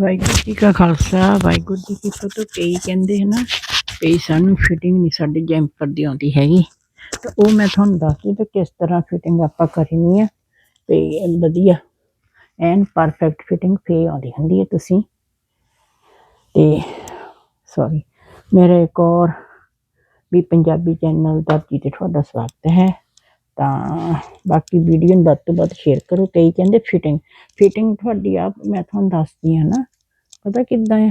ਵਾਹਿਗੁਰੂ ਜੀ ਕਾ ਖਾਲਸਾ, ਵਾਹਿਗੁਰੂ ਜੀ ਕੀ ਫਤਿਹ। ਕਈ ਕਹਿੰਦੇ ਹਨ, ਕਈ ਸਾਨੂੰ ਫਿਟਿੰਗ ਨਹੀਂ ਸਾਡੇ ਜੈਂਪਰ ਦੀ ਆਉਂਦੀ ਹੈਗੀ। ਤਾਂ ਉਹ ਮੈਂ ਤੁਹਾਨੂੰ ਦੱਸਦੀ ਤੇ ਕਿਸ ਤਰ੍ਹਾਂ ਫਿਟਿੰਗ ਆਪਾਂ ਕਰਨੀ ਆ। ਤੇ ਵਧੀਆ, ਐਨ ਪਰਫੈਕਟ ਫਿਟਿੰਗ ਫੇ ਆਉਂਦੀ ਹੁੰਦੀ ਹੈ ਤੁਸੀਂ। ਤੇ ਸੌਰੀ ਮੇਰੇ ਇੱਕ ਵੀ ਪੰਜਾਬੀ ਚੈਨਲ ਦਾ ਜੀ ਤੇ ਤੁਹਾਡਾ ਸਵਾਗਤ ਹੈ। ਤਾਂ ਬਾਕੀ ਵੀਡੀਓ ਨੂੰ ਵੱਧ ਤੋਂ ਵੱਧ ਸ਼ੇਅਰ ਕਰੋ। ਕਈ ਕਹਿੰਦੇ ਫਿਟਿੰਗ ਫਿਟਿੰਗ ਤੁਹਾਡੀ ਆ ਮੈਂ ਤੁਹਾਨੂੰ ਦੱਸਦੀ ਹਾਂ ਨਾ, ਪਤਾ ਕਿੱਦਾਂ ਆ?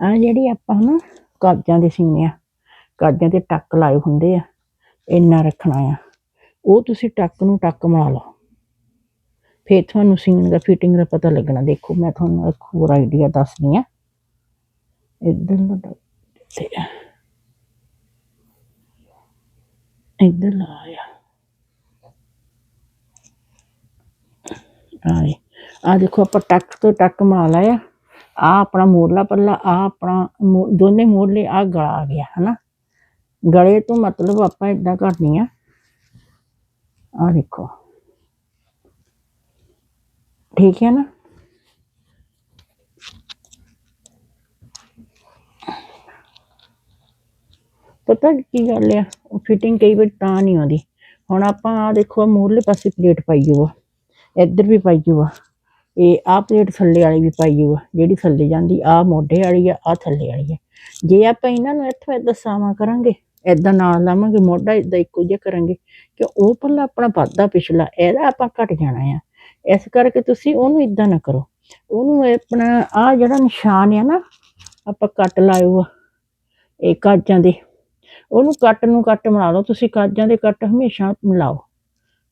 ਆ ਜਿਹੜੀ ਆਪਾਂ ਨਾ ਕਾਜਾਂ ਦੇ ਸੀਨੇ ਆ ਕਾਜਾਂ ਤੇ ਟੱਕ ਲਾਏ ਹੁੰਦੇ ਆ, ਇੰਨਾ ਰੱਖਣਾ ਆ। ਉਹ ਤੁਸੀਂ ਟੱਕ ਨੂੰ ਟੱਕ ਮਾਰ ਲਓ। ਫਿਰ ਤੁਹਾਨੂੰ ਸੀਨ ਦਾ ਫਿਟਿੰਗ ਦਾ ਪਤਾ ਲੱਗਣਾ। ਦੇਖੋ, ਮੈਂ ਤੁਹਾਨੂੰ ਇੱਕ ਹੋਰ ਆਈਡੀਆ ਦੱਸਦੀ ਆ ਇੱਧਰ ਨੂੰ ਤੇ ਇੱਧਰ ਲਾਇਆ ਆਏ ਆ ਦੇਖੋ, ਆਪਾਂ ਟੱਕ ਤੋਂ ਟੱਕ ਮਾਰ ਲਿਆ। ਆ ਆਪਣਾ ਮੋਰਲਾ ਪੱਲਾ, ਆ ਆਪਣਾ ਦੋਨੇ ਮੋਰਲੇ, ਆ ਗਲਾ ਆ ਗਿਆ, ਹਨਾ? ਗਲੇ ਤੋਂ ਮਤਲਬ ਆਪਾਂ ਇਦਾਂ ਕਰਨੀ ਆ। ਆ ਦੇਖੋ। ਠੀਕ ਹੈ ਨਾ? ਪਤਾ ਕੀ ਗੱਲ ਆ? ਉਹ ਫਿਟਿੰਗ ਕਈ ਵਾਰ ਤਾਂ ਨਹੀਂ ਆਉਂਦੀ। ਹੁਣ ਆਪਾਂ ਆ ਦੇਖੋ ਮੂਹਰਲੇ ਪਾਸੇ ਪਲੇਟ ਪਾਈ ਹੋਆ ਇੱਧਰ ਵੀ ਪਾਈ ਹੋਆ ਇਹ ਆ ਪਲੇਟ ਥੱਲੇ ਵਾਲੀ ਵੀ ਪਾਈ ਹੋਆ ਜਿਹੜੀ ਥੱਲੇ ਜਾਂਦੀ ਆ ਮੋਢੇ ਵਾਲੀ ਆ ਆ ਥੱਲੇ ਵਾਲੀ ਆ। ਜੇ ਆਪਾਂ ਇਹਨਾਂ ਨੂੰ ਇੱਥੋਂ ਏਦਾਂ ਸਾਵਾਂ ਕਰਾਂਗੇ ਏਦਾਂ ਨਾਲ ਲਾਵਾਂਗੇ, ਮੋਢਾ ਏਦਾਂ ਇੱਕੋ ਜਿਹਾ ਕਰਾਂਗੇ, ਕਿ ਉਹ ਪੱਲਾ ਆਪਣਾ ਵੱਧਦਾ ਪਿਛਲਾ, ਇਹਦਾ ਆਪਾਂ ਘਟ ਜਾਣਾ ਆ। ਇਸ ਕਰਕੇ ਤੁਸੀਂ ਉਹਨੂੰ ਇਦਾਂ ਨਾ ਕਰੋ। ਉਹਨੂੰ ਆਪਣਾ ਆ ਜਿਹੜਾ ਨਿਸ਼ਾਨ ਆ ਨਾ, ਆਪਾਂ ਕੱਟ ਲਾਇਓ ਆ, ਇਹ ਕਾਜਾਂ ਦੇ। ਉਹਨੂੰ ਕੱਟ ਨੂੰ ਕੱਟ ਬਣਾ ਲਓ, ਤੁਸੀਂ ਕਾਜਾਂ ਦੇ ਕੱਟ ਹਮੇਸ਼ਾ ਮਿਲਾਓ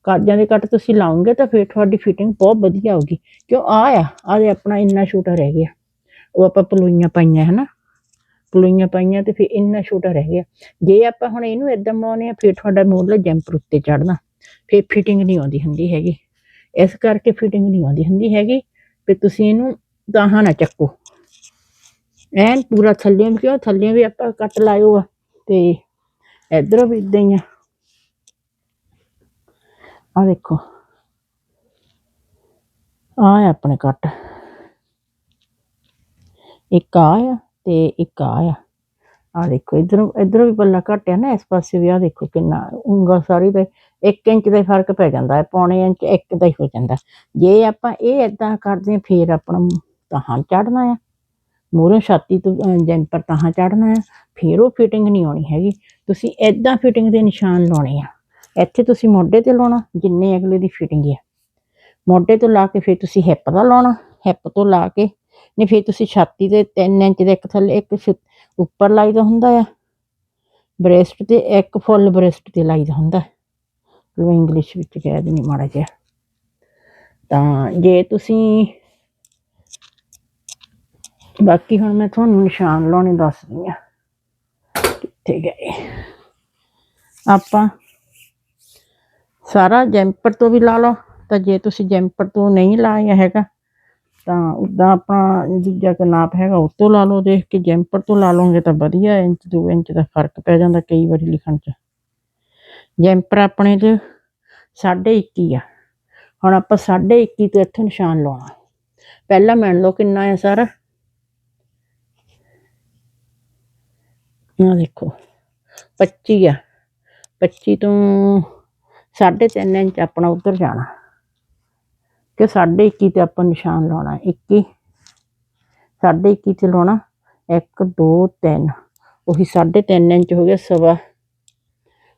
ਕਾਜਾਂ ਦੇ ਕੱਟ ਤੁਸੀਂ ਲਾਓਗੇ ਤਾਂ ਫਿਰ ਤੁਹਾਡੀ ਫਿਟਿੰਗ ਬਹੁਤ ਵਧੀਆ ਆਊਗੀ ਕਿਉਂ? ਆ ਆ ਆ ਆਪਣਾ ਇੰਨਾ ਛੋਟਾ ਰਹਿ ਗਿਆ। ਉਹ ਆਪਾਂ ਪਲੂਈਆਂ ਪਾਈਆਂ, ਹਨਾ? ਪਲੂਈਆਂ ਪਾਈਆਂ ਤੇ ਫਿਰ ਇੰਨਾ ਛੋਟਾ ਰਹਿ ਗਿਆ। ਜੇ ਆਪਾਂ ਹੁਣ ਇਹਨੂੰ ਇਦਾਂ ਮਾਉਨੇ ਆ ਫਿਰ ਤੁਹਾਡਾ ਮੋਰਲਾ ਜੰਪਰ ਉੱਤੇ ਚੜਨਾ ਫਿਰ ਫਿਟਿੰਗ ਨਹੀਂ ਆਉਂਦੀ ਹੁੰਦੀ ਹੈਗੀ। ਇਸ ਕਰਕੇ ਫਿਟਿੰਗ ਨਹੀਂ ਆਉਂਦੀ ਹੁੰਦੀ ਹੈਗੀ ਤੇ ਤੁਸੀਂ ਇਹਨੂੰ ਦਾਹਾਂ ਨਾ ਚੱਕੋ। ਐਨ ਪੂਰਾ ਥੱਲੇ ਵੀ ਕਿਉਂ, ਥੱਲੇ ਵੀ ਆਪਾਂ ਕੱਟ ਲਾਇਓ ਆ, ਤੇ ਇਧਰੋਂ ਵੀ ਇਦਾਂ ਹੀ ਆ। ਆ ਦੇਖੋ। ਆ ਆਪਣੇ ਕੱਟ। ਇੱਕ ਆ ਆ ਤੇ ਇੱਕ ਆ ਆ। ਆ ਦੇਖੋ ਇਧਰੋਂ ਇਧਰੋਂ ਵੀ ਪੱਲਾ ਘੱਟ ਆ ਨਾ ਇਸ ਪਾਸੇ ਵੀ ਆ ਦੇਖੋ ਕਿੰਨਾ ਉਂਗਲ ਸਾਰੀ ਤੇ 1 ਇੰਚ ਦਾ ਫ਼ਰਕ ਪੈ ਜਾਂਦਾ ਹੈ ਪੌਣੇ ਇੰਚ ਇੱਕ ਦਾ ਹੀ ਹੋ ਜਾਂਦਾ ਜੇ ਆਪਾਂ ਇਹ ਇਦਾਂ ਕਰਦੇ ਹਾਂ ਫੇਰ ਆਪਣਾ ਤਾਹਾਂ ਚੜਨਾ ਆ। ਮੂਹਰੇ ਛਾਤੀ ਤੋਂ ਅਹ, ਜੈਂਪਰ ਤਾਹਾਂ ਚੜਨਾ ਆ ਫੇਰ ਉਹ ਫਿਟਿੰਗ ਨਹੀਂ ਆਉਣੀ ਹੈਗੀ। ਤੁਸੀਂ ਇਦਾਂ ਫਿਟਿੰਗ ਦੇ ਨਿਸ਼ਾਨ ਲਾਉਣੇ ਆ। ਇੱਥੇ ਤੁਸੀਂ ਮੋਢੇ ਤੇ ਲਾਉਣਾ ਜਿੰਨੇ ਅਗਲੇ ਦੀ ਫਿਟਿੰਗ ਹੈ ਮੋਢੇ ਤੋਂ ਲਾ ਕੇ ਫਿਰ ਤੁਸੀਂ ਹਿੱਪ ਦਾ ਲਾਉਣਾ ਹਿੱਪ ਤੋਂ ਲਾ ਕੇ ਨਹੀਂ ਫਿਰ ਤੁਸੀਂ ਛਾਤੀ ਦੇ 3 ਇੰਚ ਦੇ ਇੱਕ ਥੱਲੇ ਇੱਕ ਛ- ਉੱਪਰ ਲਾਈਦਾ ਹੁੰਦਾ ਆ। ਬ੍ਰੈਸਟ ਤੇ ਇੱਕ ਫੁੱਲ ਬ੍ਰੈਸਟ ਤੇ ਲਾਈਦਾ ਹੁੰਦਾ। ਲੋ ਇੰਗਲਿਸ਼ ਵਿੱਚ ਕਹਿ ਦਿੰਦੀ ਮਾੜਾ ਜਿਹਾ। ਤਾਂ ਜੇ ਤੁਸੀਂ ਬਾਕੀ ਹੁਣ ਮੈਂ ਤੁਹਾਨੂੰ ਨਿਸ਼ਾਨ ਲਾਉਣੇ ਦੱਸਦੀ ਆ ਕਿੱਥੇ ਗਏ? ਆਪਾਂ ਸਾਰਾ ਜੈਂਪਰ ਤੋਂ ਵੀ ਲਾ ਲਓ। ਤਾਂ ਜੇ ਤੁਸੀਂ ਜੈਂਪਰ ਤੋਂ ਨਹੀਂ ਲਾਇਆ ਹੈਗਾ ਤਾਂ ਉੱਦਾਂ ਆਪਣਾ ਦੂਜਾ ਕੁ ਨਾਪ ਹੈਗਾ ਉਹ ਤੋਂ ਲਾ ਲਓ, ਦੇਖ ਕੇ ਜੈਂਪਰ ਤੋਂ ਲਾ ਲਓਗੇ ਤਾਂ ਵਧੀਆ, ਇੰਚ 2 ਇੰਚ ਦਾ ਫ਼ਰਕ ਪੈ ਜਾਂਦਾ ਕਈ ਵਾਰੀ ਲਿਖਣ 'ਚ। ਜੈਂਪਰ ਆਪਣੇ 'ਚ ਸਾਢੇ ਇੱਕੀ ਆ। ਹੁਣ ਆਪਾਂ ਸਾਢੇ ਇੱਕੀ ਤੋਂ ਇੱਥੇ ਨਿਸ਼ਾਨ ਲਾਉਣਾ। ਪਹਿਲਾਂ ਮੰਨ ਲਓ ਕਿੰਨਾ ਹੈ ਸਾਰਾ। ਆ ਦੇਖੋ 25 ਆ। 25 ਤੋਂ ਸਾਢੇ ਤਿੰਨ ਇੰਚ ਆਪਣਾ ਉੱਧਰ ਜਾਣਾ। ਕਿ ਸਾਢੇ 21 ਤੇ ਆਪਾਂ ਨਿਸ਼ਾਨ ਲਾਉਣਾ 21 ਸਾਢੇ 21 ਤੇ ਲਾਉਣਾ 1 2 3 ਉਹੀ ਸਾਢੇ ਤਿੰਨ ਇੰਚ ਹੋ ਗਿਆ ਸਵਾ।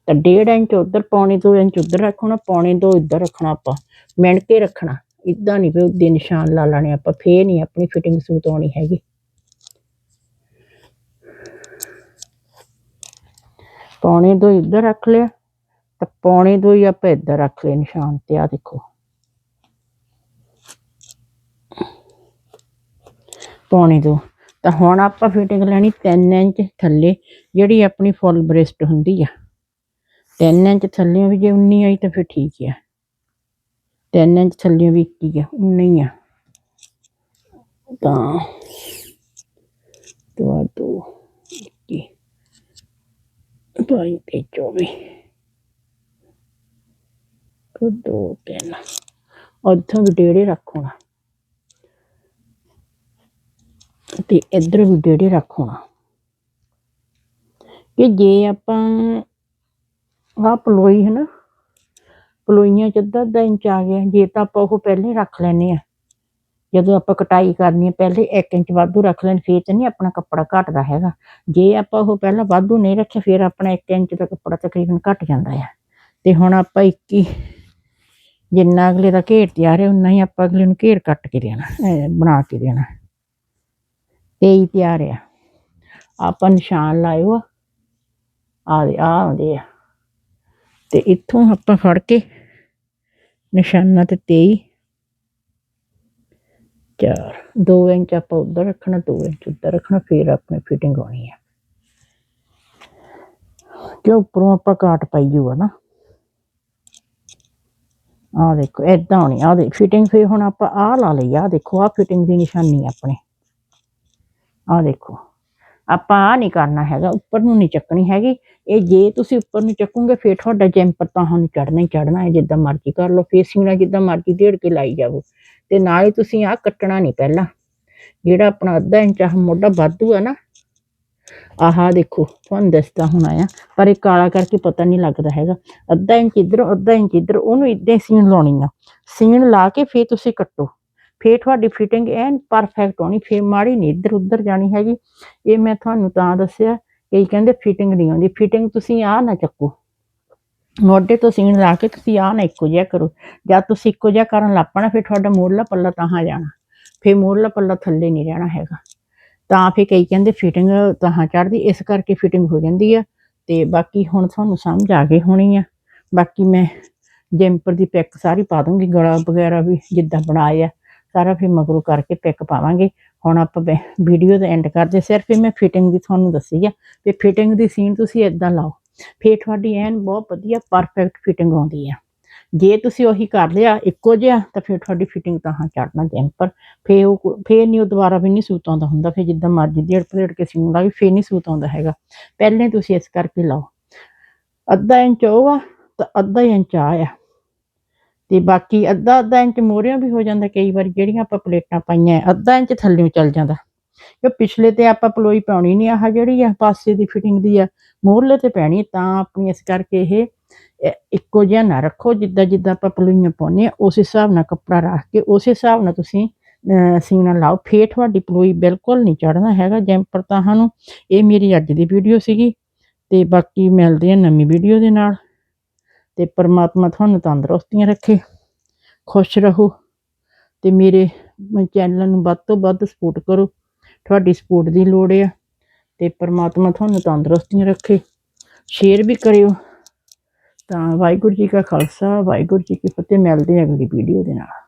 ਤਾਂ ਡੇਢ ਇੰਚ ਉਧਰ, ਪੌਣੇ 2 ਇੰਚ ਉਧਰ ਰੱਖਣਾ, ਪੌਣੇ 2 ਇੱਧਰ ਰੱਖਣਾ ਆਪਾਂ। ਮਿਣ ਕੇ ਰੱਖਣਾ। ਇਦਾਂ ਨਹੀਂ ਵੀ ਉਹਦੇ ਨਿਸ਼ਾਨ ਲਾ ਲੈਣੇ ਆਪਾਂ, ਫੇਰ ਨਹੀਂ ਆਪਣੀ ਫਿਟਿੰਗ ਸੂਤ ਆਉਣੀ ਹੈਗੀ। ਪੌਣੇ 2 ਇੱਧਰ ਰੱਖ ਲਿਆ, ਤਾਂ ਪੌਣੇ 2 ਹੀ ਆਪਾਂ ਇੱਧਰ ਰੱਖ ਲਏ ਨਿਸ਼ਾਨ ਤੇ ਆ ਦੇਖੋ। ਪੌਣੇ 2 ਤਾਂ ਹੁਣ ਆਪਾਂ ਫਿਟਿੰਗ ਲੈਣੀ 3 ਇੰਚ ਥੱਲੇ, ਜਿਹੜੀ ਆਪਣੀ ਫੁੱਲ ਬ੍ਰੈਸਟ ਹੁੰਦੀ ਆ। 3 ਇੰਚ ਥੱਲੇ ਵੀ ਜੇ 19 ਆਈ ਤਾਂ ਫਿਰ ਠੀਕ ਆ। 3 ਇੰਚ ਥੱਲੇ ਵੀ 21 ਆ 19 ਆ। ਤਾਂ ਦੋ ਦੋ 21 ਬਾਈ ਤੇ 24 ਦੋ ਤਿੰਨ। ਉੱਥੋਂ ਵੀ ਡੇਢੇ ਰੱਖਣਾ ਤੇ ਇੱਧਰ ਵੀ ਡੇਢੇ ਰੱਖਣਾ ਕਿ ਜੇ ਆਪਾਂ ਆਹ ਪਲੋਈ ਹੈ ਨਾ ਪਲੋਈਆਂ ਚ ਅੱਧਾ ਅੱਧਾ ਇੰਚ ਆ ਗਿਆ, ਜੇ ਤਾਂ ਆਪਾਂ ਉਹ ਪਹਿਲੇ ਰੱਖ ਲੈਨੇ ਆ ਜਦੋਂ ਆਪਾਂ ਕਟਾਈ ਕਰਨੀ ਹੈ, ਪਹਿਲੇ 1 ਇੰਚ ਵਾਧੂ ਰੱਖ ਲੈਣ ਫੇਰ ਤਾਂ ਨਹੀਂ ਆਪਣਾ ਕੱਪੜਾ ਘਟਦਾ ਹੈਗਾ। ਜੇ ਆਪਾਂ ਉਹ ਪਹਿਲਾਂ ਵਾਧੂ ਨਹੀਂ ਰੱਖਿਆ, ਫਿਰ ਆਪਣਾ 1 ਇੰਚ ਦਾ ਕੱਪੜਾ ਤਕਰੀਬਨ ਘਟ ਜਾਂਦਾ ਆ। ਤੇ ਹੁਣ ਆਪਾਂ 21 ਜਿੰਨਾ ਅਗਲੇ ਦਾ ਘੇਰ ਤਿਆਰ ਹੈ ਉਨਾ ਹੀ ਆਪਾਂ ਅਗਲੇ ਨੂੰ ਘੇਰ ਕੱਟ ਕੇ ਦੇਣਾ ਬਣਾ ਕੇ ਦੇਣਾ। 23 ਤਿਆਰ ਆ। ਆਪਾਂ ਨਿਸ਼ਾਨ ਲਾਇਓ ਆ। ਆ ਆਉਂਦੇ ਆ। ਤੇ ਇੱਥੋਂ ਆਪਾਂ ਫੜ ਕੇ ਨਿਸ਼ਾਨਾ ਤੇ 23 ਚਾਰ 2 ਇੰਚ ਆਪਾਂ ਉੱਧਰ ਰੱਖਣਾ 2 ਇੰਚ ਉੱਧਰ ਰੱਖਣਾ, ਫਿਰ ਆਪਣੀ ਫਿਟਿੰਗ ਆਉਣੀ ਆ। ਕਿ ਉੱਪਰੋਂ ਆਪਾਂ ਕਾਟ ਪਾਈ ਜੂਗਾ ਨਾ। ਆ ਦੇਖੋ, ਏਦਾਂ ਹੋਣੀ ਆ। ਦੇ ਫਿਟਿੰਗ ਫਿਰ ਹੁਣ ਆਪਾਂ ਆ ਲਾ ਲਈ ਆ। ਦੇਖੋ ਆ ਫਿਟਿੰਗ ਦੀ ਨਿਸ਼ਾਨੀ ਆਪਣੇ। ਆਹ ਦੇਖੋ। ਆਪਾਂ ਆ ਨਹੀਂ ਕਰਨਾ ਹੈਗਾ, ਉੱਪਰ ਨੂੰ ਨਹੀਂ ਚੱਕਣੀ ਹੈਗੀ। ਇਹ ਜੇ ਤੁਸੀਂ ਉੱਪਰ ਨੂੰ ਚੱਕੋਗੇ, ਫਿਰ ਤੁਹਾਡਾ ਜੈਂਪਰ ਤਾਂ ਹੁਣ ਚੜਨਾ ਹੀ ਚੜਨਾ ਹੈ, ਜਿੱਦਾਂ ਮਰਜ਼ੀ ਕਰ ਲਓ। ਫੇਸਿੰਗ ਨਾਲ ਜਿੱਦਾਂ ਮਰਜ਼ੀ ਢੇੜ ਕੇ ਲਾਈ ਜਾਵੋ। ਤੇ ਨਾਲ ਹੀ ਤੁਸੀਂ ਆ ਕੱਟਣਾ ਨਹੀਂ ਪਹਿਲਾਂ। ਜਿਹੜਾ ਆਪਣਾ ਅੱਧਾ ਇੰਚ ਆ ਮੋਢਾ ਵਾਧੂ ਆ ਨਾ। ਆਹਾ ਦੇਖੋ, ਤੁਹਾਨੂੰ ਦੱਸਦਾ ਹੁਣ ਆਇਆ। ਪਰ ਇਹ ਕਾਲਾ ਕਰਕੇ ਪਤਾ ਨਹੀਂ ਲੱਗਦਾ ਹੈਗਾ। ਅੱਧਾ ਇੰਚ ਇੱਧਰ, ਅੱਧਾ ਇੰਚ ਇੱਧਰ, ਉਹਨੂੰ ਇਦਾਂ ਹੀ ਸੀਨ ਲਾਉਣੀ ਆ। ਸੀਨ ਲਾ ਕੇ ਫੇਰ ਤੁਸੀਂ ਕੱਟੋ। ਫੇਰ ਤੁਹਾਡੀ ਫਿਟਿੰਗ ਐਨ ਪਰਫੈਕਟ ਹੋਣੀ, ਫੇਰ ਮਾੜੀ ਨਹੀਂ ਇੱਧਰ ਉੱਧਰ ਜਾਣੀ ਹੈਗੀ। ਇਹ ਮੈਂ ਤੁਹਾਨੂੰ ਤਾਂ ਦੱਸਿਆ ਕਈ ਕਹਿੰਦੇ ਫਿਟਿੰਗ ਨਹੀਂ ਆਉਂਦੀ। ਫਿਟਿੰਗ ਤੁਸੀਂ ਆ ਨਾ ਚੱਕੋ। ਮੋਢੇ ਤੋਂ ਸੀਨ ਲਾ ਕੇ ਤੁਸੀਂ ਆ ਨਾ ਇੱਕੋ ਜਿਹਾ ਕਰੋ। ਜਦ ਤੁਸੀਂ ਇੱਕੋ ਜਿਹਾ ਕਰਨ ਲੱਗ ਪੈਣਾ, ਫਿਰ ਤੁਹਾਡਾ ਮੋਢਲਾ ਪੱਲਾ ਤਾਹਾਂ ਜਾਣਾ। ਫਿਰ ਮੋਢਲਾ ਪੱਲਾ ਥੱਲੇ ਨਹੀਂ ਰਹਿਣਾ ਹੈਗਾ। ਤਾਂ ਫਿਰ ਕਈ ਕਹਿੰਦੇ ਫਿਟਿੰਗ ਤਾਹਾਂ ਚੜਦੀ ਇਸ ਕਰਕੇ ਫਿਟਿੰਗ ਹੋ ਜਾਂਦੀ ਆ। ਤੇ ਬਾਕੀ ਹੁਣ ਤੁਹਾਨੂੰ ਸਮਝ ਆ ਗਈ ਹੋਣੀ ਆ। ਬਾਕੀ ਮੈਂ ਜੈਂਪਰ ਦੀ ਪੈਕ ਸਾਰੀ ਪਾ ਦੂੰਗੀ, ਗਲਾ ਵਗੈਰਾ ਵੀ ਜਿੱਦਾਂ ਬਣਾਇਆ ਸਾਰਾ ਫਿਰ ਮਗਰੋਂ ਕਰਕੇ ਪਿਕ ਪਾਵਾਂਗੇ। ਹੁਣ ਆਪਾਂ ਵੀਡੀਓ ਦਾ ਐਂਡ ਕਰਦੇ ਸਿਰਫ ਇਹ ਮੈਂ ਫਿਟਿੰਗ ਦੀ ਤੁਹਾਨੂੰ ਦੱਸੀ ਆ ਤੇ ਫਿਟਿੰਗ ਦੀ ਸੀਨ ਤੁਸੀਂ ਇਦਾਂ ਲਾਓ। ਫੇਰ ਤੁਹਾਡੀ ਐਨ ਬਹੁਤ ਵਧੀਆ ਪਰਫੈਕਟ ਫਿਟਿੰਗ ਆਉਂਦੀ ਆ। ਜੇ ਤੁਸੀਂ ਉਹੀ ਕਰ ਲਿਆ ਇੱਕੋ ਜਿਹਾ, ਤਾਂ ਫਿਰ ਤੁਹਾਡੀ ਫਿਟਿੰਗ ਤਾਂ ਹਾਂ ਚੜਨਾ ਜੈਂਪਰ। ਫੇਰ ਉਹ ਫੇਰ ਨਹੀਂ ਉਹ ਦੁਬਾਰਾ ਵੀ ਨਹੀਂ ਸੂਤ ਆਉਂਦਾ ਹੁੰਦਾ। ਫੇਰ ਜਿੱਦਾਂ ਮਰਜ਼ੀ ਡੇਢ ਪਲੇਟ ਕੇ ਸੀਨ ਲਾ ਵੀ ਫੇਰ ਨਹੀਂ ਸੂਤ ਆਉਂਦਾ ਹੈਗਾ। ਪਹਿਲੇ ਤੁਸੀਂ ਇਸ ਕਰਕੇ ਲਾਓ। ਅੱਧਾ ਇੰਚ ਉਹ ਆ, ਤਾਂ ਅੱਧਾ ਇੰਚ ਆ ਆ। ਤੇ ਬਾਕੀ ਅੱਧਾ ਅੱਧਾ ਇੰਚ ਮੋਰਿਆਂ ਵੀ ਹੋ ਜਾਂਦਾ ਕਈ ਵਾਰ ਜਿਹੜੀਆਂ ਆਪਾਂ ਪਲੇਟਾਂ ਪਾਈਆਂ ਅੱਧਾ ਇੰਚ ਥੱਲੇੋਂ ਚੱਲ ਜਾਂਦਾ। ਕਿ ਪਿਛਲੇ ਤੇ ਆਪਾਂ ਪਲੋਈ ਪਾਉਣੀ ਨਹੀਂ ਆਹ ਜਿਹੜੀ ਆ, ਪਾਸੇ ਦੀ ਫਿਟਿੰਗ ਦੀ ਆ, ਮੋਹਰਲੇ ਤੇ ਪੈਣੀ ਤਾਂ ਆਪਣੀ ਇਸ ਕਰਕੇ ਇਹ ਇੱਕੋ ਜਿਹਾ ਨਾ ਰੱਖੋ ਜਿੱਦਾਂ ਜਿੱਦਾਂ ਆਪਾਂ ਪਲੋਈਆਂ ਪਾਉਂਦੇ ਆ, ਉਸ ਹਿਸਾਬ ਨਾਲ ਕੱਪੜਾ ਰੱਖ ਕੇ, ਉਸ ਹਿਸਾਬ ਨਾਲ ਤੁਸੀਂ, ਅਹ ਸੀਨਾ ਲਾਓ। ਫੇਰ ਤੁਹਾਡੀ ਪਲੋਈ ਬਿਲਕੁਲ ਨਹੀਂ ਚੜਨਾ ਹੈਗਾ, ਜੈਂਪਰ ਤਾਂ ਸਾਨੂੰ, ਇਹ ਮੇਰੀ ਅੱਜ ਦੀ ਵੀਡੀਓ ਸੀਗੀ। ਤੇ ਬਾਕੀ ਮਿਲਦੇ ਆ ਨਵੀਂ ਵੀਡੀਓ ਦੇ ਨਾਲ। ਤੇ ਪਰਮਾਤਮਾ ਤੁਹਾਨੂੰ ਤੰਦਰੁਸਤੀਆਂ ਰੱਖੇ, ਖੁਸ਼ ਰਹੋ ਤੇ ਮੇਰੇ ਚੈਨਲ ਨੂੰ ਵੱਧ ਤੋਂ ਵੱਧ ਸਪੋਰਟ ਕਰੋ। ਤੁਹਾਡੀ ਸਪੋਰਟ ਦੀ ਲੋੜ ਆ ਤੇ ਪਰਮਾਤਮਾ ਤੁਹਾਨੂੰ ਤੰਦਰੁਸਤੀਆਂ ਰੱਖੇ। ਸ਼ੇਅਰ ਵੀ ਕਰਿਓ। ਤਾਂ ਵਾਹਿਗੁਰੂ ਜੀ ਕਾ ਖਾਲਸਾ, ਵਾਹਿਗੁਰੂ ਜੀ ਕੀ ਫਤਿਹ। ਮਿਲਦੇ ਹਾਂ ਅਗਲੀ ਵੀਡੀਓ ਦੇ ਨਾਲ।